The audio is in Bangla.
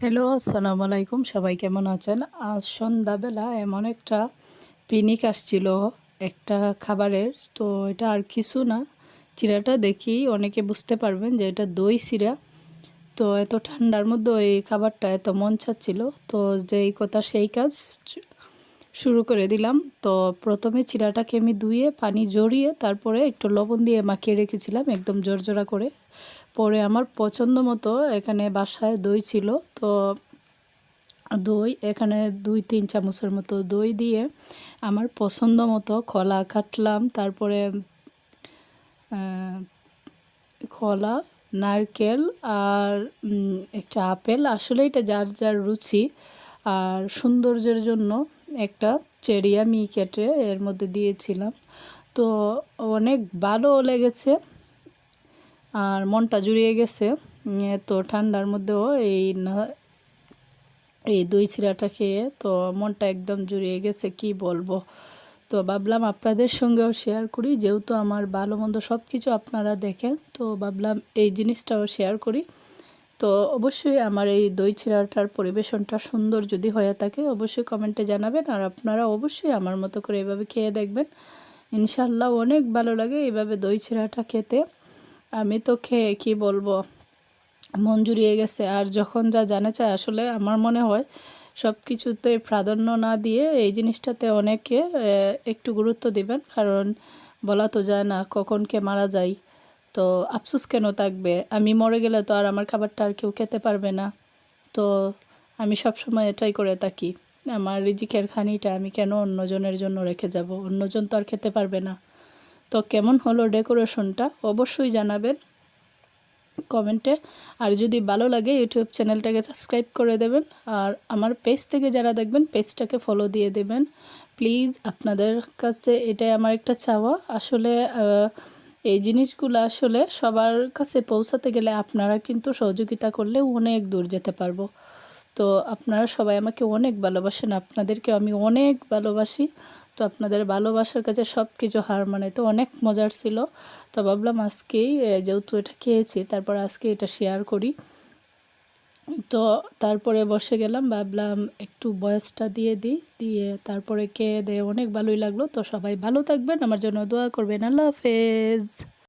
হ্যালো, আসসালামু আলাইকুম। সবাই কেমন আছেন? আজ সন্ধ্যাবেলা এমন একটা পিনিক আসছিল একটা খাবারের। তো এটা আর কিছু না। চিরাটা দেখি অনেকে বুঝতে পারবেন যে এটা দই চিরা। তো এত ঠান্ডার মধ্যে এই খাবারটা এত মন চাচ্ছিল। তো যেই কথা সেই কাজ শুরু করে দিলাম। তো প্রথমে চিরাটাকে আমি ধুয়ে, পানি জড়িয়ে তারপরে একটু লবণ দিয়ে মাখিয়ে রেখেছিলাম একদম জোরজোড়া করে। পরে আমার পছন্দ মতো এখানে বাসায় দই ছিল। তো দই, এখানে দুই, তিন চামচের মতো দই দিয়ে আমার পছন্দ মতো কলা কাটলাম। তারপরে কলা নারকেল আর একটা আপেল। আসলে এটা যার যার রুচি। আর সৌন্দর্যের জন্য একটা চেরি আমি কেটে এর মধ্যে দিয়েছিলাম। তো অনেক ভালো লেগেছে। আর মনটা জুড়িয়ে গেছে। তো ঠান্ডার মধ্যেও এই না, এই দই চিরাটা খেয়ে তো মনটা একদম জুড়িয়ে গেছে, কি বলব? তো ভাবলাম আপনাদের সঙ্গেও শেয়ার করি, যেহেতু আমার ভালো মন্দ সব কিছু আপনারা দেখেন, তো ভাবলাম এই জিনিসটাও শেয়ার করি। তো অবশ্যই আমার এই দই চিরাটার পরিবেশনটা সুন্দর যদি হয়ে থাকে, অবশ্যই কমেন্টে জানাবেন, আর আপনারা অবশ্যই আমার মতো করে এভাবে খেয়ে দেখবেন। ইনশাল্লাহ অনেক ভালো লাগে এইভাবে দই চিরাটা খেতে। আমি তো খেয়ে কী বলব? মন জুড়িয়ে গেছে। আর যখন যা জানে চায় আসলে আমার মনে হয় সব কিছুতে প্রাধান্য না দিয়ে এই জিনিসটাতে অনেকে একটু গুরুত্ব দিবেন। কারণ বলা তো যায় না, কখন কে মারা যায়। তো আফসুস কেন থাকবে? আমি মরে গেলে তো আর আমার খাবারটা আর কেউ খেতে পারবে না। তো আমি সব সময় এটাই করে থাকি। আমার রিজিকের খানিটা আমি কেন অন্যজনের জন্য রেখে যাব? অন্যজন তো আর খেতে পারবে না। তো কেমন হলো ডেকোরেশনটা অবশ্যই জানাবেন কমেন্টে। আর যদি ভালো লাগে, ইউটিউব চ্যানেলটাকে সাবস্ক্রাইব করে দেবেন। আর আমার পেজ থেকে যারা দেখবেন, পেজটাকে ফলো দিয়ে দেবেন। প্লিজ আপনাদের কাছে এটাই আমার একটা চাওয়া। আসলে এই জিনিসগুলো আসলে সবার কাছে পৌঁছাতে গেলে আপনারা কিন্তু সহযোগিতা করলে অনেক দূর যেতে পারব। তো আপনারা সবাই আমাকে অনেক ভালোবাসেন আপনাদেরকে আমি অনেক ভালোবাসি। তো আপনাদের ভালোবাসার কাছে সব কিছু হার মানে তো অনেক মজার ছিল। তো ভাবলাম আজকেই যেহেতু এটা খেয়েছি, তারপর আজকে এটা শেয়ার করি। তো তারপরে বসে গেলাম, ভাবলাম একটু বয়সটা দিয়ে দিই, দিয়ে তারপরে খেয়ে দিয়ে অনেক ভালোই লাগল। তো সবাই ভালো থাকবেন, আমার জন্য দোয়া করবেন, আল্লাহ হাফেজ।